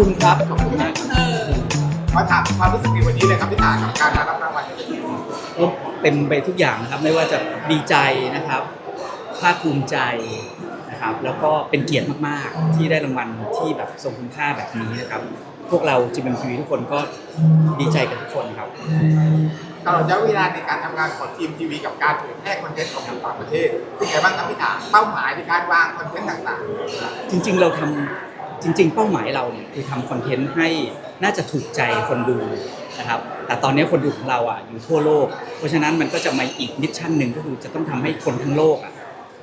คุณครับ ขอบคุณมากเออมาถามความรู้สึกในวันนี้เลยครับพี่ตากับการรับรางวัลในวันนี้ก็เต็มไปทุกอย่างนะครับ ไม่ว่าจะดีใจนะครับภาคภูมิใจนะครับ แล้วก็เป็นเกียรติมากๆ ที่ได้รางวัลที่แบบทรงคุณค่าแบบนี้นะครับ พวกเราจีเอ็มทีวีทุกคนก็ดีใจกับทุกคนครับตลอดระยะเวลาในการทำงานของทีมทีวีกับการเผยแพร่คอนเทนต์ของต่างประเทศเป็นไงบ้างครับพี่ตาเป้าหมายในการวางคอนเทนต์ต่างจริง ๆ เราทำ จริง ๆ เป้าหมายเราเนี่ยคือทำคอนเทนต์ให้น่าจะถูกใจคนดูนะครับแต่ตอนนี้คนดูของเราอะอยู่ทั่วโลก เพราะฉะนั้นมันก็จะมาอีกมิชชั่นหนึ่งก็คือจะต้องทำให้คนทั้งโลกอะ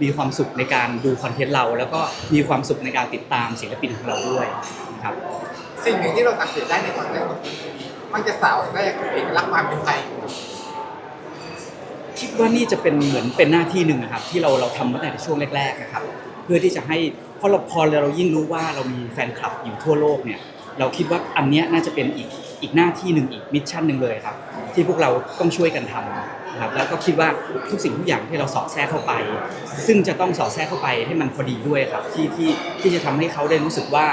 มีความสุขในการดูคอนเทนต์เรา แล้วก็มีความสุขในการติดตามศิลปินของเราด้วยนะครับๆสิ่งหนึ่งที่เราสังเกตได้ในคอนเทนต์ของทีมทีวีมันจะสาวแทรกเอกลักษณ์ความเป็นไทยคิดว่านี่จะเป็นเหมือนเป็นหน้าที่หนึ่งนะครับที่เราเราทำมาตั้งแต่ช่วงแรกๆนะครับ เพื่อที่จะให้เพราะเราพอเรายิ่งรู้ว่าเรามีแฟนคลับอยู่ทั่วโลกเนี่ยเราคิดว่าอันเนี้ยน่าจะเป็นอีกอีกหน้าที่หนึ่งอีกมิชชั่นหนึ่งเลยครับ ที่พวกเราต้องช่วยกันทำนะครับแล้วก็คิดว่าทุกสิ่งทุกอย่างที่เราสอดแทรกเข้าไป ซึ่งจะต้องสอดแทรกเข้าไปให้มันพอดีด้วยครับที่ที่ที่จะทำให้เขาได้รู้สึกว่า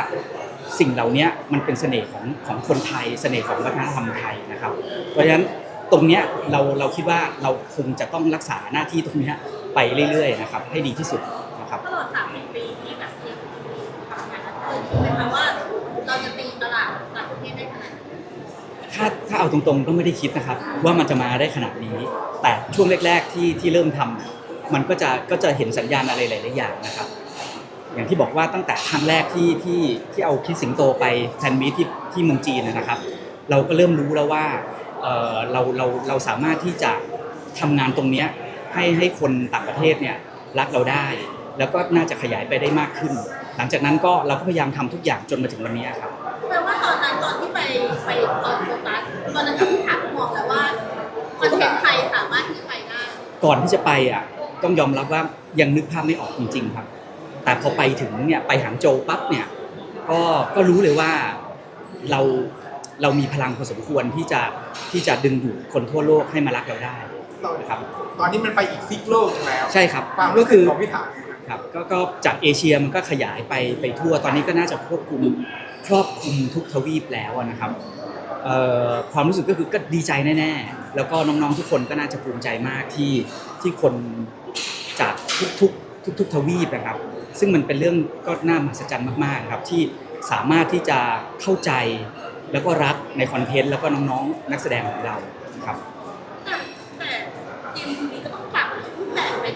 สิ่งเหล่านี้มันเป็นเสน่ห์ของของคนไทย เสน่ห์ของวัฒนธรรมไทยนะครับ เพราะฉะนั้นตรงเนี้ยเราเราคิดว่าเราคงจะต้องรักษาหน้าที่ตรงเนี้ยไปเรื่อยๆนะครับให้ดีที่สุด ถ้าเอาตรงๆก็ไม่ได้คิดนะครับ ว่ามันจะมาได้ขนาดนี้ แต่ช่วงแรก ๆ ที่ที่เริ่มทำมันก็จะก็จะเห็นสัญญาณอะไรหลายๆอย่างนะครับ อย่างที่บอกว่าตั้งแต่ครั้งแรกที่ที่ที่เอาคิดสิงโตไปแฟนมีตที่ที่เมืองจีนนะครับ เราก็เริ่มรู้แล้วว่าเราเราเราสามารถที่จะทำงานตรงเนี้ยให้ให้คนต่างประเทศเนี่ยรักเราได้ แล้วก็น่าจะขยายไปได้มากขึ้น หลังจากนั้นก็เราก็พยายามทำทุกอย่างจนมาถึงวันนี้ครับ ตอนนั้นที่ถามมองแล้วว่าคอนเทนต์ไทยสามารถที่จะไปได้ก่อนที่จะไปอะต้องยอมรับว่ายังนึกภาพไม่ออกจริง ๆ ครับ แต่พอไปถึงเนี่ยไปหางโจวปั๊บเนี่ยก็ก็รู้เลยว่าเราเรามีพลังพอสมควรที่จะที่จะดึงดูดคนทั่วโลกให้มารักเราได้นะครับ ตอนนี้มันไปอีกซิกโลกแล้วใช่ครับความก็รู้สึคืกอของพี่ถาครับก็ก็จากเอเชียมันก็ขยายไปไปทั่วตอนนี้ก็น่าจะควบคุมครอบคลุมทุกทวีปแล้วอะนะครับเอ่อ ความรู้สึกก็คือก็ดีใจแน่ ๆ แล้วก็น้องๆทุกคนก็น่าจะภูมิใจมากที่ที่คนจากทุกๆทุกๆทวีปนะครับ ซึ่งมันเป็นเรื่องก็น่ามหัศจรรย์มากๆครับที่สามารถที่จะเข้าใจแล้วก็รักในคอนเทนต์แล้วก็น้องๆ นักแสดงของเราครับ แต่แต่ทีมนี้ก็ต้องปรับรูปแบบไป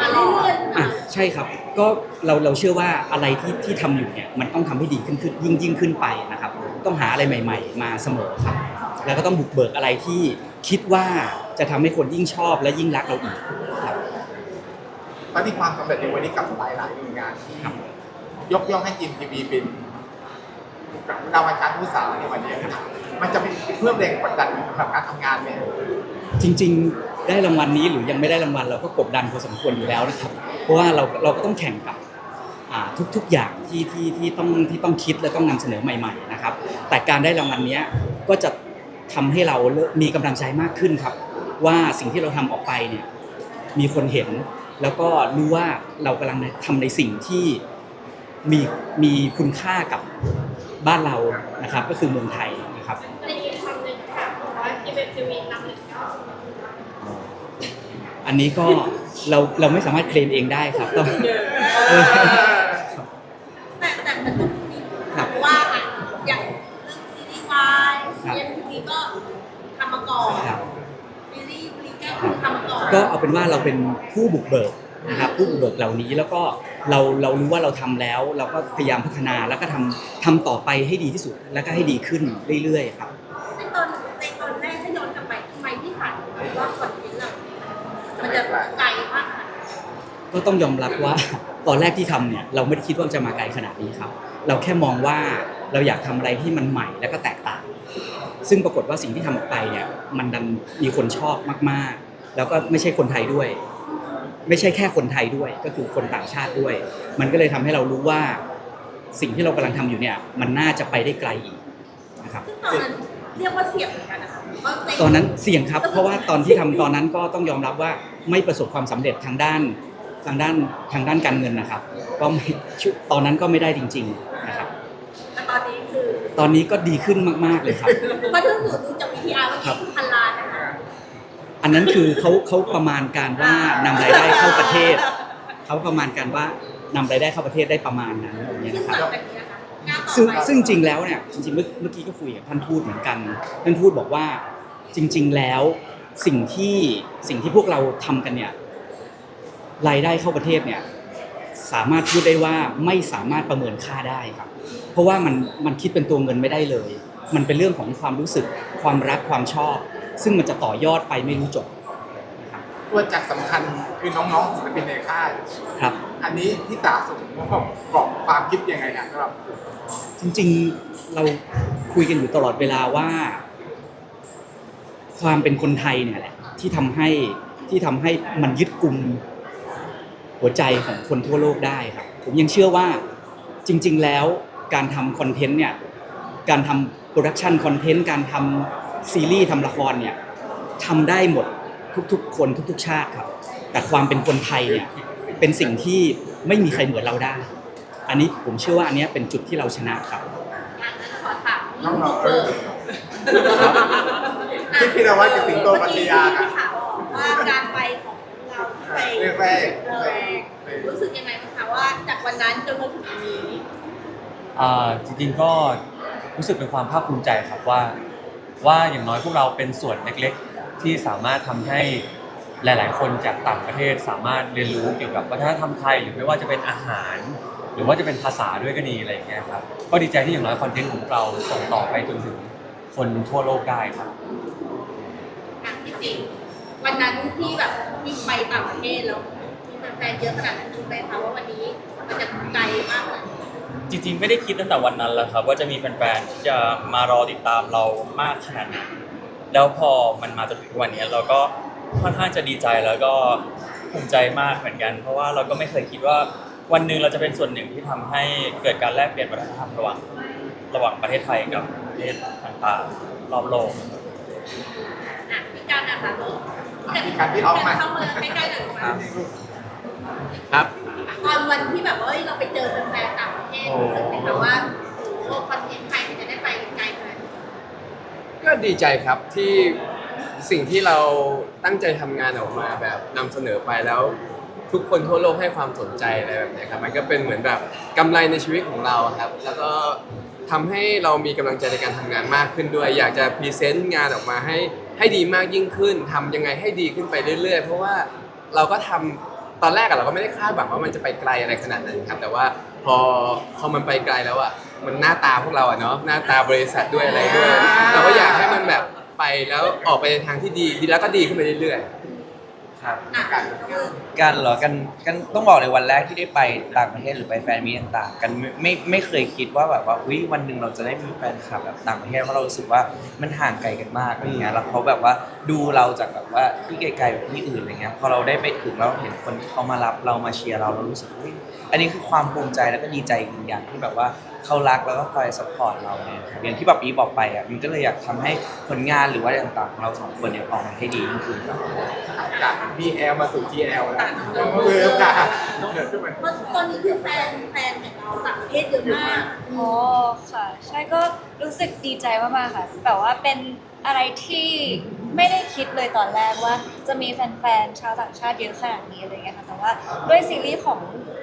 มาเรื่อยๆ อะ นะ ใช่ครับก็เราเราเชื่อว่าอะไรที่ที่ทำอยู่เนี่ยมันต้องทำให้ดีขึ้นขึ้นยิ่งยิ่งขึ้นไปนะครับต้องหาอะไรใหม่ ๆ มาเสมอครับ แล้วก็ต้องบุกเบิกอะไรที่คิดว่าจะทำให้คนยิ่งชอบและยิ่งรักเราอีกครับ ตอนนี้ความสำเร็จในวันนี้กับหลายหลายๆหน่วยงานที่ครับ ยกย่องให้ทีมทีวีเป็นดาวอังคารผู้สาวในวันนี้นะครับมันจะเป็นเพิ่มแรงกดดันสำหรับการทำงานไหมจริงๆ ได้รางวัลนี้หรือยังไม่ได้รางวัลเราก็กดดันพอสมควรอยู่แล้วนะครับเพ ราะว่าเราเราก็ต้องแข่งกับอ่าทุกๆอย่างที่ที่ที่ต้องที่ต้องคิดและต้องนำเสนอใหม่ ๆนะครับ แต่การได้รางวัลเนี้ยก็จะทำให้เราเริ่มมีกำลังใจมากขึ้นครับ ว่าสิ่งที่เราทำออกไปเนี่ยมีคนเห็น แล้วก็รู้ว่าเรากำลังทำในสิ่งที่มีมีคุณค่ากับบ้านเรานะครับ ก็คือเมืองไทยนะครับในอีกคำหนึ่งค่ะบอกว่าทีเป็นทีวีนำหนึ่งเก้าอันนี้ก็ เราเราไม่สามารถเคลมเองได้ครับต้องแต่แต่มันต้องมีครับเพราะว่าอะอย่างเรื่องซีรีส์วายครับเอ็มทีวีก็ทำมาก่อนครับ ซีรีส์บริแกนคือทำมาก่อนก็เอาเป็นว่าเราเป็นผู้บุกเบิกนะครับผู้บุกเบิกเหล่านี้แล้วก็เราเรารู้ว่าเราทำแล้ว เราก็พยายามพัฒนาแล้วก็ทำทำต่อไปให้ดีที่สุดแล้วก็ให้ดีขึ้นเรื่อยๆครับ ก็ต้องยอมรับว่าตอนแรกที่ทำเนี่ยเราไม่ได้คิดว่าจะมาไกลขนาดนี้ครับ เราแค่มองว่าเราอยากทำอะไรที่มันใหม่แล้วก็แตกต่าง ซึ่งปรากฏว่าสิ่งที่ทำออกไปเนี่ยมันดันมีคนชอบมากๆ แล้วก็ไม่ใช่คนไทยด้วย ไม่ใช่แค่คนไทยด้วย ก็คือคนต่างชาติด้วย มันก็เลยทำให้เรารู้ว่าสิ่งที่เรากำลังทำอยู่เนี่ยมันน่าจะไปได้ไกลอีกนะครับซึ่งตอนนั้นเรียกว่าเสี่ยงเหมือนกันนะคะเพราะใตอนนั้นเสี่ยงครับ เพราะว่าตอนที่ทำตอนนั้นก็ต้องยอมรับว่าไม่ประสบความสำเร็จทางด้าน ทางด้านทางด้านการเงินนะครับ ก็ไม่ตอนนั้นก็ไม่ได้จริง ๆนะครับแต่ตอนนี้คือตอนนี้ก็ดีขึ้นมากๆเลยครับเพราะถ้าหนูดูจากวิทยาเมื่อกี้พันล้านนะคะอันนั้นคือเขาเขาประมาณการว่านำรายได้เข้าประเทศเขาประมาณการว่านำรายได้เข้าประเทศได้ประมาณนั้นอย่างเงี้ยซึ่งนะครับหลังจากนี้นะคะงานต่อซึ่งไปซึ่งจริงแล้วเนี่ยจริงๆเมื่อเมื่อกี้ก็คุยกับท่านทูตเหมือนกันท่านทูตบอกว่าจริง ๆแล้วสิ่งที่สิ่งที่พวกเราทำกันเนี่ย รายได้เข้าประเทศเนี่ยสามารถพูดได้ว่าไม่สามารถประเมินค่าได้ครับ เพราะว่ามันมันคิดเป็นตัวเงินไม่ได้เลย มันเป็นเรื่องของความรู้สึกความรักความชอบ ซึ่งมันจะต่อยอดไปไม่รู้จบนะครับตัวจักรสำคัญคือน้องๆศิลปินในค่ายครับ อันนี้ที่สะสมผมบอกกรอบความคิดยังไงนะสำหรับจริงๆเราคุยกันอยู่ตลอดเวลาว่า ความเป็นคนไทยเนี่ยแหละที่ทำให้ที่ทำให้มันยึดกลุ่ม หัวใจของคนทั่วโลกได้ครับ ผมยังเชื่อว่าจริง ๆ แล้วการทำคอนเทนต์เนี่ยการทำโปรดักชันคอนเทนต์การทำซีรีส์ทำละครเนี่ยทำได้หมดทุกๆ คนทุกๆ ชาติครับ แต่ความเป็นคนไทยเนี่ยเป็นสิ่งที่ไม่มีใครเหมือนเราได้ อันนี้ผมเชื่อว่าอันเนี้ยเป็นจุดที่เราชนะครับงานนั้นขอถามน้องบุกๆเอเบิอกที่พี่นวัดกับสิงโตปัตยาครัเมื่อกี้ที่บถามบอกว่าการไปของ เราที่ไปเรื่องแรกแรกรู้สึกยังไงบ้างคะว่า จากวันนั้นจนมาถึงวันนี้อ่าจริงๆก็รู้สึกเป็นความภาคภูมิใจครับว่า ว่าอย่างน้อยพวกเราเป็นส่วนเล็กๆ ที่สามารถทำให้หลายๆ คนจากต่างประเทศสามารถเรียนรู้เกี่ยวกับวัฒนธรรมไทยหรือไม่ว่าจะเป็นอาหาร หรือว่าจะเป็นภาษาด้วยก็ดีอะไรอย่างเงี้ยครับก็ดีใจที่อย่างน้อยคอนเทนต์ของเราส่งต่อไปจนถึงคนทั่วโลกได้ครับอะพี่สิงห์ วันนั้นที่แบบวิ่งไปต่างประเทศแล้วมีแฟนๆเยอะขนาดนั้นคิดไหมคะว่าวันนี้มันจะไกลมากขนาดนี้จริงๆ ไม่ได้คิดตั้งแต่วันนั้นแล้วครับ ว่าจะมีแฟนๆที่จะมารอติดตามเรามากขนาดนั้นแล้วพอมันมาจนถึงวันนี้เราก็ค่อนข้างจะดีใจแล้วก็ภูมิใจมากเหมือนกัน เพราะว่าเราก็ไม่เคยคิดว่าวันหนึ่งเราจะเป็นส่วนหนึ่งที่ทำให้เกิดการแลกเปลี่ยนวัฒนธรรมระหว่างระหว่างประเทศไทยกับประเทศต่างๆรอบโลกอะพี่การนะคะลูก พี่การพี่ออฟมาเข้ามาใกล้ๆหน่อยครับครับ ตอนวันที่แบบว่าเฮ้ยเราไปเจอแฟนๆต่างประเทศรู้สึกไหมคะว่าโอ้โหคอนเทนต์ไทยมันจะได้ไปไกลขนาดนี้ก็ดีใจครับที่สิ่งที่เราตั้งใจทำงานออกมาแบบนำเสนอไปแล้ว ทุกคนทั่วโลกให้ความสนใจอะไรแบบเนี้ยครับมันก็เป็นเหมือนแบบกำไรในชีวิตของเราครับ แล้วก็ทำให้เรามีกำลังใจในการทำงานมากขึ้นด้วย อยากจะพรีเซนต์งานออกมาให้ ให้ดีมากยิ่งขึ้นทำยังไงให้ดีขึ้นไปเรื่อย ๆ เพราะว่าเราก็ทำตอนแรกอะเราก็ไม่ได้คาดหวังว่ามันจะไปไกลอะไรขนาดนั้นครับ แต่ว่าพอพอมันไปไกลแล้วอะมันหน้าตาพวกเราอะเนาะหน้าตาบริษัทด้วยอะไรด้วยเราก็อยากให้มันแบบไปแล้วออกไปในทางที่ดีดีแล้วก็ดีขึ้นไปเรื่อยๆ ครับ อะกันกันเหรอกันกันต้องบอกเลยวันแรกที่ได้ไปต่างประเทศหรือไปแฟนมีตต่างๆ กันไม่ไม่ไม่เคยคิดว่าแบบว่าอุ้ยวันหนึ่งเราจะได้มีแฟนคลับแบบต่างประเทศเพราะเรารู้สึกว่ามันห่างไกลกันมากอะไรเงี้ยแล้วเขาแบบว่าดูเราจากแบบว่าที่ไกลๆแบบที่อื่นอะไรเงี้ยพอเราได้ไปถึงเราเห็นคนที่เขามารับเรามาเชียร์เราเรารู้สึกอุ้ยอันนี้คือความภูมิใจแล้วก็ดีใจอีกอย่างที่แบบว่าเขารักแล้วก็คอยสปอร์ตเราเนี่ยครับอย่างที่แบบอีบอกไปอะมันก็เลยอยากทำให้ผลงานหรือว่าอะไรต่างๆของเราสองคนเนี่ยออกมาให้ดียิ่งขึ้นครับ จาก BL มาสู่ GL แล้วเออค่ะเดี๋ยวขึ้นมาเพราะตอนนี้คือแฟนแฟนของเราต่างประเทศเยอะมากอ๋อค่ะ ใช่ก็รู้สึกดีใจมากๆค่ะแบบว่าเป็นอะไรที่ไม่ได้คิดเลยตอนแรกว่าจะมีแฟนๆชาวต่างชาติเยอะขนาดนี้อะไรเงี้ยค่ะแต่ว่าด้วยซีรีส์ของ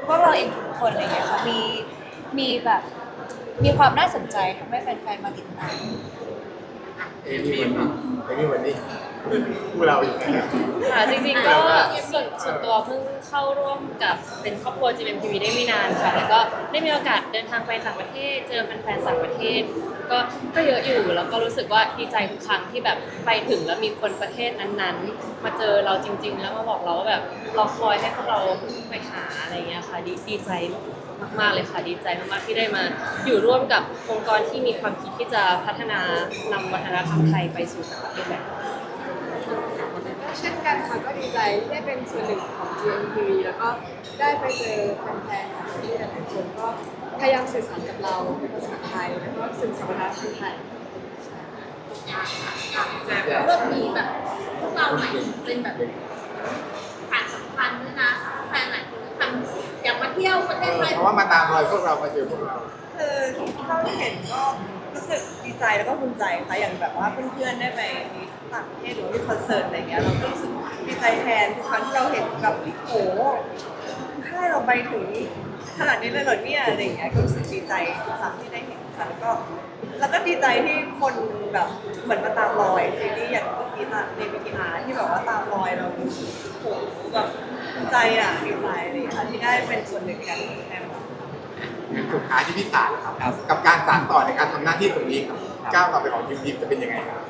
พวกเราเองทุกคนอะไรเงี้ยค่ะมีมีแบบมีความน่าสนใจทำให้แฟนๆมาติดตามเอมี่วันนี้เอมี่วันนี้ คู่เราอยู่นะค่ะจริงๆก็ส่วนส่วนตัวเพิ่งเข้าร่วมกับเป็นครอบครัว GMTV ได้ไม่นานค่ะ แล้วก็ได้มีโอกาสเดินทางไปต่างประเทศ เจอแฟนๆต่างประเทศ ก็ก็เยอะอยู่แล้วก็รู้สึกว่าดีใจทุกครั้งที่แบบไปถึงแล้วมีคนประเทศนั้นๆ มาเจอเราจริง ๆ แล้วมาบอกเราว่าแบบรอคอยให้พวกเราไปหาอะไรเงี้ยค่ะดีดีใจมากๆเลยค่ะดีใจมากๆที่ได้มา อยู่ร่วมกับองค์กรที่มีความคิดที่จะพัฒนานำวัฒนธรรมไทยไปสู่ต่างประเทศแบบก็ เช่นกันค่ะก็ดีใจที่ได้เป็นส่วนหนึ่งของ GMTV แล้วก็ได้ไปเจอแฟนๆของที่หลายๆคนก็พยายามสื่อสารกับเราเป็นภาษาไทยแล้วก็สื่อสารวัฒนธรรมไทยเริ่มมีแบบพวกเราใหม่เป็นแบบผ่านสำคัญด้วยนะแฟนหลายคนทำอยากมาเที่ยวประเทศไทยเพราะว่ามาตามรอยพวกเรามาเจอพวกเราคือเท่าที่เห็นก็ สึกรู้สึกดีใจแล้วก็ภูมิใจค่ะอย่างแบบว่าเพื่อนๆได้ไปต่างประเทศหรือว่าคอนเสิร์ตอะไรเงี้ยเราก็รู้สึกดีใจแทนทุกครั้งที่เราเห็นแบบโอ้โหถ้าเราไปถึงขนาดนี้เลยเหรอเนี่ยอะไรเงี้ยก็รู้สึกดีใจค่ะที่ได้เห็นค่ะแล้วก็แล้วก็ดีใจที่คนแบบเหมือนมาตามรอยซีรีส์อย่างเมื่อกี้อะในวิทีอาร์ที่แบบว่าตามรอยเราโอ้โหแบบภูมิใจอะดีใจเลยค่ะที่ได้เป็นส่วนหนึ่งกัน แน่นอนงั้นสุดท้ายที่พี่สารครับ ครับ กับการสานต่อในการทำหน้าที่ตรงนี้ครับก้าวต่อไปของทีมทีมจะเป็นยังไงครับ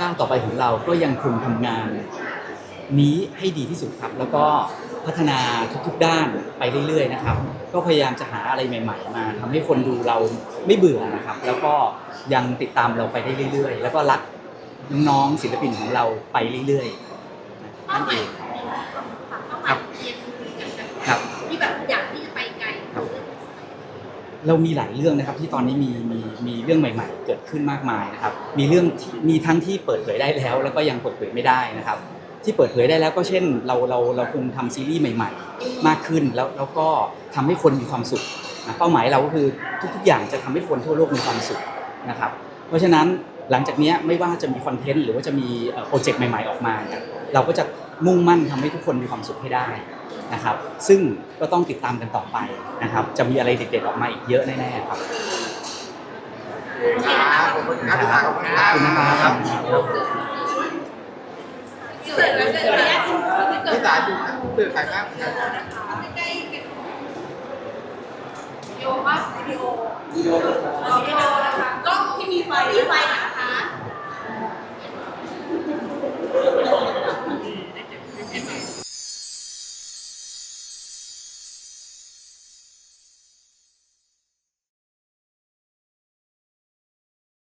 ก้าวต่อไปของเราก็ยังคงทำงาน นี้ให้ดีที่สุดครับ แล้วก็พัฒนาทุกๆด้านไปเรื่อยๆนะครับ ก็พยายามจะหาอะไรใหม่ ๆ มาทำให้คนดูเราไม่เบื่อนะครับ แล้วก็ยังติดตามเราไปได้เรื่อย ๆ แล้วก็รักน้องๆศิลปินของเราไปเรื่อยๆนั่นเอง เป้าหมายเรียนคืออย่างแบบ ครับ ที่แบบอยากที่จะไปไกล ครับ เรามีหลายเรื่องนะครับที่ตอนนี้มีมีมีเรื่องใหม่ ๆ เกิดขึ้นมากมายนะครับ มีเรื่องที่มีทั้งที่เปิดเผยได้แล้ว แล้วก็ยังเปิดเผยไม่ได้นะครับ ที่เปิดเผยได้แล้วก็เช่น เราเราเราคงทำซีรีส์ใหม่ ๆ มากขึ้นแล้วแล้วก็ทำให้คนมีความสุขนะเป้าหมายเราก็คือทุกๆอย่างจะทำให้คนทั่วโลกมีความสุขนะครับ เพราะฉะนั้นหลังจากนี้ไม่ว่าจะมีคอนเทนต์หรือว่าจะมีโปรเจกต์ใหม่ ๆออกมาเนี่ยเราก็จะมุ่งมั่นทำให้ทุกคนมีความสุขให้ได้ นะครับ ซึ่งก็ต้องติดตามกันต่อไปนะครับ จะมีอะไรเด็ดๆออกมาอีกเยอะแน่ๆครับครับขอบคุณครับพี่สารขอบคุณคขรัอบบคุณนะครับเสร็จแล้วเดี๋ยวแยกที่เกิดพี่สารดูตื่นใครบ้างใกล้ๆกันวิดีโอว่าวิดีโอวิดีโอนะคะกล้องที่มีไฟมีไฟนะ